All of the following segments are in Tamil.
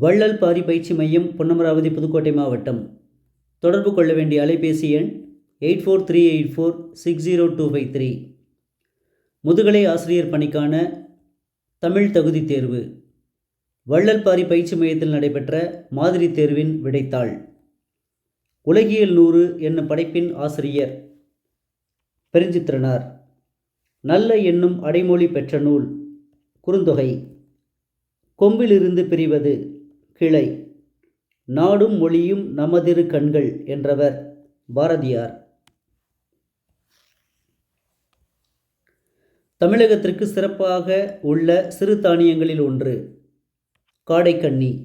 வள்ளல் பாரி பயிற்சி மையம் பொன்னமராவதி புதுக்கோட்டை மாவட்டம். தொடர்பு கொள்ள வேண்டிய அலைபேசி எண் eight four three eight four six zero two five three. முதுகலை ஆசிரியர் பணிக்கான தமிழ் தகுதி தேர்வு. வள்ளல் பாரி பயிற்சி மையத்தில் நடைபெற்ற மாதிரி தேர்வின் விடைத்தாள். உலகியல் நூறு என்னும் படைப்பின் ஆசிரியர் பெருஞ்சித்திரனார். நல்ல என்னும் அடைமொழி பெற்ற நூல் குறுந்தொகை. கொம்பிலிருந்து பிரிவது கிளை. நாடும் மொழியும் நமதிரு கண்கள் என்றவர் பாரதியார். தமிழகத்திற்கு சிறப்பாக உள்ள சிறு தானியங்களில் ஒன்று காடைக்கண்ணி.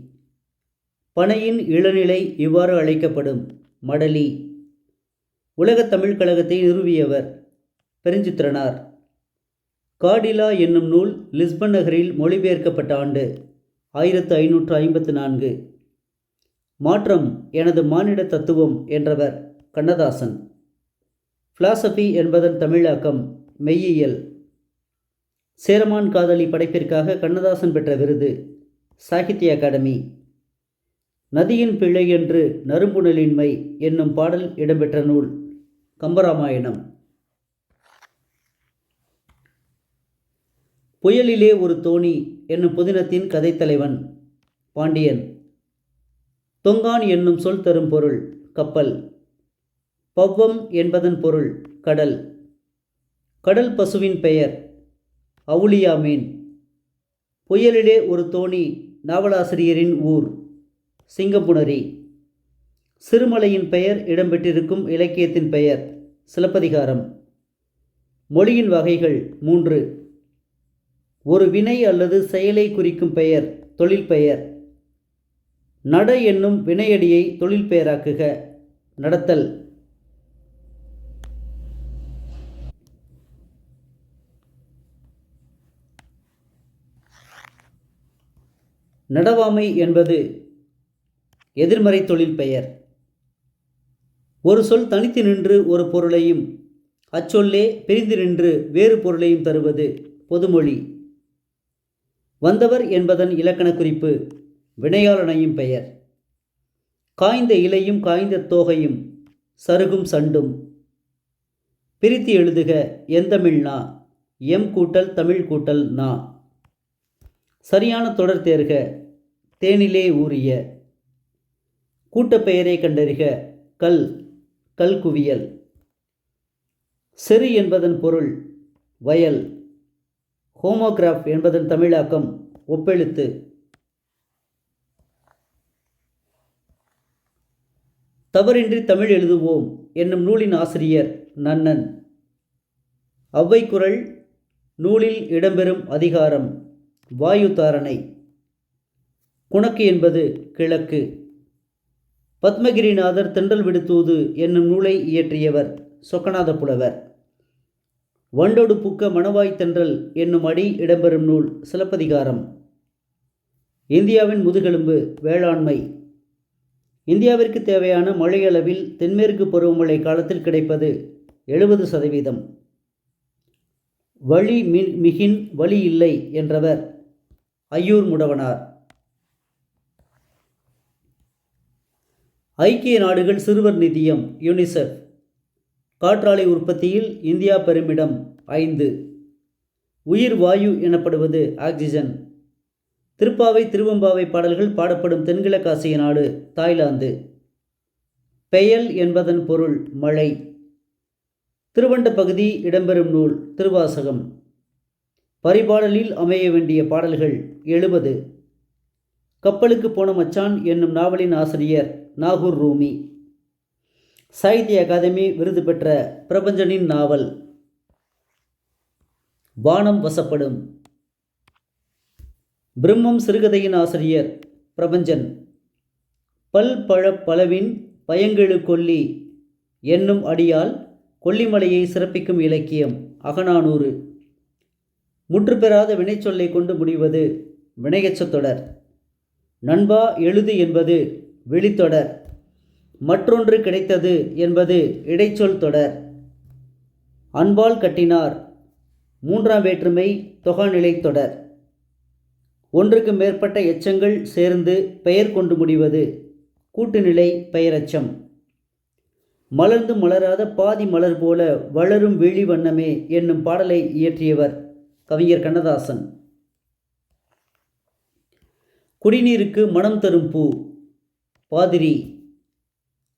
பனையின் இளநிலை இவ்வாறு அழைக்கப்படும் மடலி. உலகத் தமிழ்க் கழகத்தை நிறுவியவர் பெருஞ்சித்திரனார். காடிலா என்னும் நூல் லிஸ்பன் நகரில் மொழிபெயர்க்கப்பட்ட ஆண்டு. ஆயிரத்து ஐநூற்று ஐம்பத்து நான்கு. மாற்றம் எனது மானிட தத்துவம் என்றவர் கண்ணதாசன். பிலாசபி என்பதன் தமிழாக்கம் மெய்யியல். சேரமான் காதலி படைப்பிற்காக கண்ணதாசன் பெற்ற விருது சாகித்ய அகாடமி. நதியின் பிழை என்று நறும்புணலின்மை என்னும் பாடல் இடம்பெற்ற நூல் கம்பராமாயணம். புயலிலே ஒரு தோணி என்னும் புதினத்தின் கதைத்தலைவன் பாண்டியன். தொங்கான் என்னும் சொல் தரும் பொருள் கப்பல். பவ்வம் என்பதன் பொருள் கடல். கடல் பசுவின் பெயர் அவுளியா மீன். புயலிலே ஒரு தோணி நாவலாசிரியரின் ஊர் சிங்கப்புணரி சிறுமலையின் பெயர் இடம்பெற்றிருக்கும் இலக்கியத்தின் பெயர் சிலப்பதிகாரம். மொழியின் வகைகள் மூன்று. ஒரு வினை அல்லது செயலை குறிக்கும் பெயர் தொழில் பெயர். நட என்னும் வினையடியை தொழில் பெயராக்குக. நடத்தல். நடவாமை என்பது எதிர்மறை தொழில் பெயர். ஒரு சொல் தனித்து நின்று ஒரு பொருளையும் அச்சொல்லே பிரிந்து நின்று வேறு பொருளையும் தருவது பொதுமொழி. வந்தவர் என்பதன் இலக்கண குறிப்பு வினையாளனையும் பெயர். காய்ந்த இலையும் காய்ந்த தோகையும் சருகும் சண்டும். பிரித்து எழுதுக எந்தமிழ் நா? எம் கூட்டல் தமிழ் கூட்டல் நா. சரியான தொடர் தேர்க தேனிலே ஊறிய. கூட்டப்பெயரை கண்டறிக கல் கல்குவியல் செரு என்பதன் பொருள் வயல். ஹோமோகிராஃப் என்பதன் தமிழாக்கம் ஒப்பெழுத்து. தவறின்றி தமிழ் எழுதுவோம் என்னும் நூலின் ஆசிரியர் நன்னன். ஒளவை குரல் நூலில் இடம்பெறும் அதிகாரம் வாயு தாரணை குணக்கு என்பது கிழக்கு. பத்மகிரிநாதர் தென்றல் விடுத்தூது என்னும் நூலை இயற்றியவர் சொக்கநாத புலவர் வண்டொடு புக்க மணவாய் தென்றல் என்னும் அடி இடம்பெறும் நூல் சிலப்பதிகாரம். இந்தியாவின் முதுகெலும்பு வேளாண்மை. இந்தியாவிற்கு தேவையான மழையளவில் தென்மேற்கு பருவமழை காலத்தில் கிடைப்பது எழுபது சதவீதம். வழி மின் மிகின் வழி இல்லை என்றவர் ஐயூர் முடவனார். ஐக்கிய நாடுகள் சிறுவர் நிதியம் யுனிசெஃப். காற்றாலை உற்பத்தியில் இந்தியா பெருமிடம். ஐந்து. உயிர் வாயு எனப்படுவது ஆக்சிஜன். திருப்பாவை திருவம்பாவை பாடல்கள் பாடப்படும் தென்கிழக்காசிய நாடு தாய்லாந்து. பெயல் என்பதன் பொருள் மழை. திருவண்ட பகுதி இடம்பெறும் நூல் திருவாசகம். பரிபாடலில் அமைய வேண்டிய பாடல்கள் எழுபது. கப்பலுக்கு போன மச்சான் என்னும் நாவலின் ஆசிரியர் நாகூர் ரூமி. சாகித்ய அகாதமி விருது பெற்ற பிரபஞ்சனின் நாவல். வானம் வசப்படும். பிரம்மம் சிறுகதையின் ஆசிரியர் பிரபஞ்சன். பல் பழ பலவின் பயங்கெழு கொல்லி என்னும் அடியால் கொல்லிமலையை சிறப்பிக்கும் இலக்கியம் அகநானூறு. முற்றுப்பெறாத வினைச்சொல்லை கொண்டு முடிவது வினையச்சத்தொடர் நண்பா எழுது என்பது வெளித்தொடர் மற்றொன்று கிடைத்தது என்பது இடைச்சொல் தொடர். அன்பால் கட்டினார். மூன்றாம் வேற்றுமை தொகாநிலை தொடர். ஒன்றுக்கு மேற்பட்ட எச்சங்கள் சேர்ந்து பெயர் கொண்டு முடிவது கூட்டுநிலை பெயரெச்சம். மலர்ந்து மலராத பாதி மலர் போல வளரும் வெளி வண்ணமே என்னும் பாடலை இயற்றியவர் கவிஞர் கண்ணதாசன். குடிநீருக்கு மனம் தரும் பூ பாதிரி.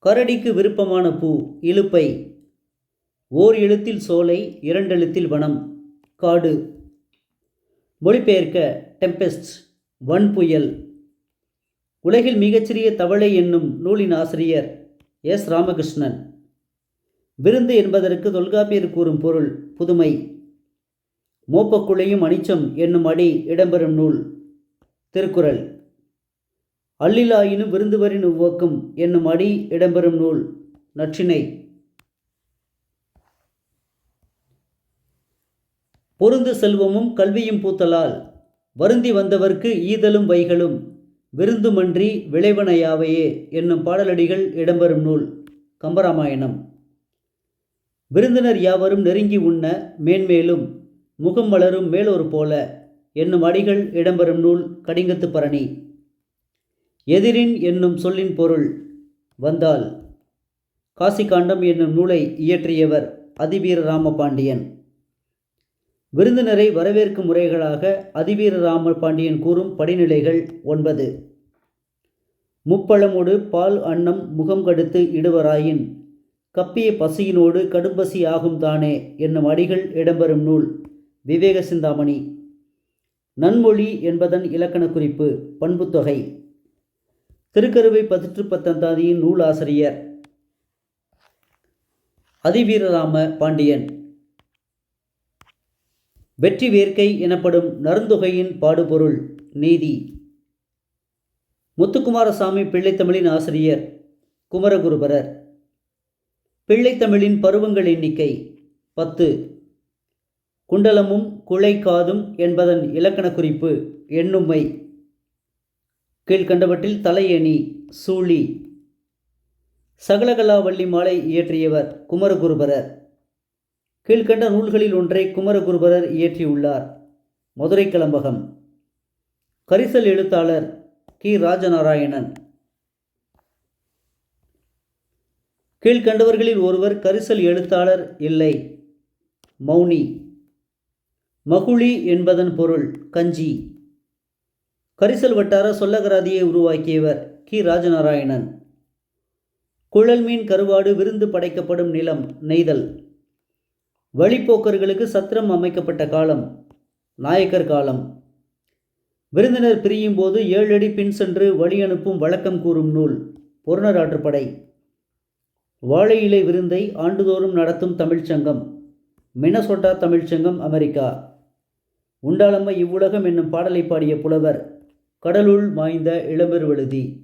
கரடிக்கு விருப்பமான பூ இலுப்பை ஓர் எழுத்தில் சோலை இரண்டெழுத்தில் வனம். காடு. மொழிபெயர்க்க டெம்பெஸ்ட் வன்புயல். உலகில் மிகச்சிறிய தவளை என்னும் நூலின் ஆசிரியர் எஸ். ராமகிருஷ்ணன். விருந்து என்பதற்கு தொல்காப்பியர் கூறும் பொருள் புதுமை. மோப்பக்குழையும் அனிச்சம் என்னும் அடி இடம்பெறும் நூல். திருக்குறள். அல்லிலாயினும் விருந்துவரின் உவக்கம் என்னும் அடி இடம்பெறும் நூல். நற்றினை பொருந்து செல்வமும் கல்வியும் பூத்தலால் வருந்தி வந்தவர்க்கு ஈதலும் வைகளும் விருந்துமன்றி விளைவனையாவையே என்னும் பாடலடிகள் இடம்பெறும் நூல். கம்பராமாயணம். விருந்தினர் யாவரும் நெருங்கி உண்ண மேன்மேலும் முகம் மலரும் மேலோர் போல என்னும் அடிகள் இடம்பெறும் நூல் கடிங்கத்து பரணி எதிரின் என்னும் சொல்லின் பொருள் வந்தால் காசிகாண்டம் என்னும் நூலை இயற்றியவர் அதிவீர ராமபாண்டியன். விருந்தினரை வரவேற்கும் முறைகளாக அதிவீர ராம பாண்டியன் கூறும் படிநிலைகள் ஒன்பது. முப்பழமோடு பால் அன்னம் முகம் கடுத்து இடுவராயின் கப்பிய பசியினோடு கடும்பசி ஆகும் தானே என்னும் அடிகள் இடம்பெறும் நூல் விவேக சிந்தாமணி நன்மொழி என்பதன் இலக்கண குறிப்பு பண்புத்தொகை திருக்கருவை பதிற்று பத்தந்தாதியின் நூலாசிரியர். அதிவீரராம பாண்டியன். வெற்றி வேர்க்கை எனப்படும் நருந்தொகையின் பாடுபொருள் நீதி. முத்துக்குமாரசாமி பிள்ளைத்தமிழின் ஆசிரியர் குமரகுருபரர். பிள்ளைத்தமிழின் பருவங்கள் எண்ணிக்கை பத்து. குண்டலமும் குழைக்காதும் என்பதன் இலக்கண குறிப்பு எண்ணுமை கீழ்கண்டவற்றில் தலையணி சூழி. சகலகலாவள்ளி மாலை இயற்றியவர் குமரகுருபரர். கீழ்கண்ட நூல்களில் ஒன்றை குமரகுருபரர் இயற்றியுள்ளார். மதுரை கிளம்பகம் கரிசல் எழுத்தாளர் கி. ராஜநாராயணன். கீழ்கண்டவர்களில் ஒருவர் கரிசல் எழுத்தாளர் இல்லை. மௌனி. மகுழி என்பதன் பொருள் கஞ்சி. கரிசல் வட்டார சொல்லகராதியை உருவாக்கியவர் கி. ராஜநாராயணன். குழல் மீன் கருவாடு விருந்து படைக்கப்படும் நிலம் நெய்தல். வழிப்போக்கர்களுக்கு சத்திரம் அமைக்கப்பட்ட காலம் நாயக்கர் காலம். விருந்தினர் பிரியும் போது ஏழு அடி பின் சென்று வழி அனுப்பும் வழக்கம் கூறும் நூல் பொருணராற்றுப்படை வாழை இலை விருந்தை ஆண்டுதோறும் நடத்தும் தமிழ்ச்சங்கம் மினசோட்டா தமிழ்ச்சங்கம் அமெரிக்கா. உண்டாளம்மை இவ்வுலகம் என்னும் பாடலை பாடிய புலவர் கடலுள் மாய்ந்த இளம்பெருவழுதி.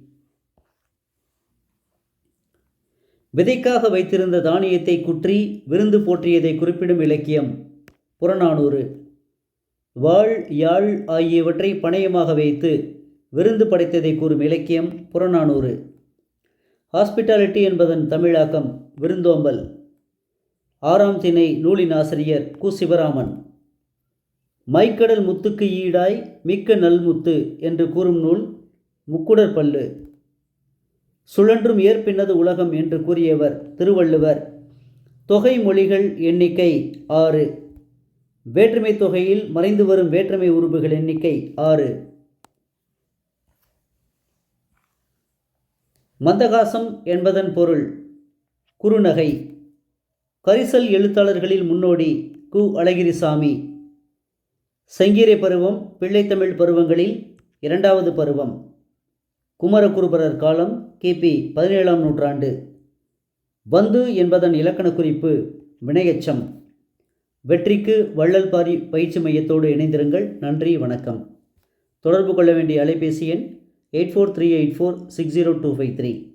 விதைக்காக வைத்திருந்த தானியத்தை குற்றி விருந்து போற்றியதை குறிப்பிடும் இலக்கியம் புறநானூறு. வாழ் யாழ் ஆகியவற்றை பணயமாக வைத்து விருந்து படைத்ததை கூறும் இலக்கியம் புறநானூறு. ஹாஸ்பிட்டாலிட்டி என்பதன் தமிழாக்கம் விருந்தோம்பல். ஆறாம் திணை நூலின் ஆசிரியர் கு. சிவராமன். மைக்கடல் முத்துக்கு ஈடாய் மிக்க நல்முத்து என்று கூறும் நூல் முக்குடர் பல்லு. சுழன்றும் ஏற்பின்னது உலகம் என்று கூறியவர் திருவள்ளுவர். தொகை மொழிகள் எண்ணிக்கை ஆறு. வேற்றுமை தொகையில் மறைந்து வரும் வேற்றுமை உறுப்புகள் எண்ணிக்கை ஆறு. மந்தகாசம் என்பதன் பொருள் குறுநகை. கரிசல் எழுத்தாளர்களில் முன்னோடி கு. அழகிரிசாமி. செங்கீரை பருவம் பிள்ளைத்தமிழ் பருவங்களில் இரண்டாவது பருவம். குமரகுருபரர் காலம் கிபி பதினேழாம் நூற்றாண்டு. வந்து என்பதன் இலக்கண குறிப்பு வினையச்சம். வெற்றிக்கு வள்ளல் பாரி பயிற்சி மையத்தோடு இணைந்திருங்கள். நன்றி வணக்கம். தொடர்பு கொள்ள வேண்டிய அலைபேசி எண் eight four three eight four six zero two five three.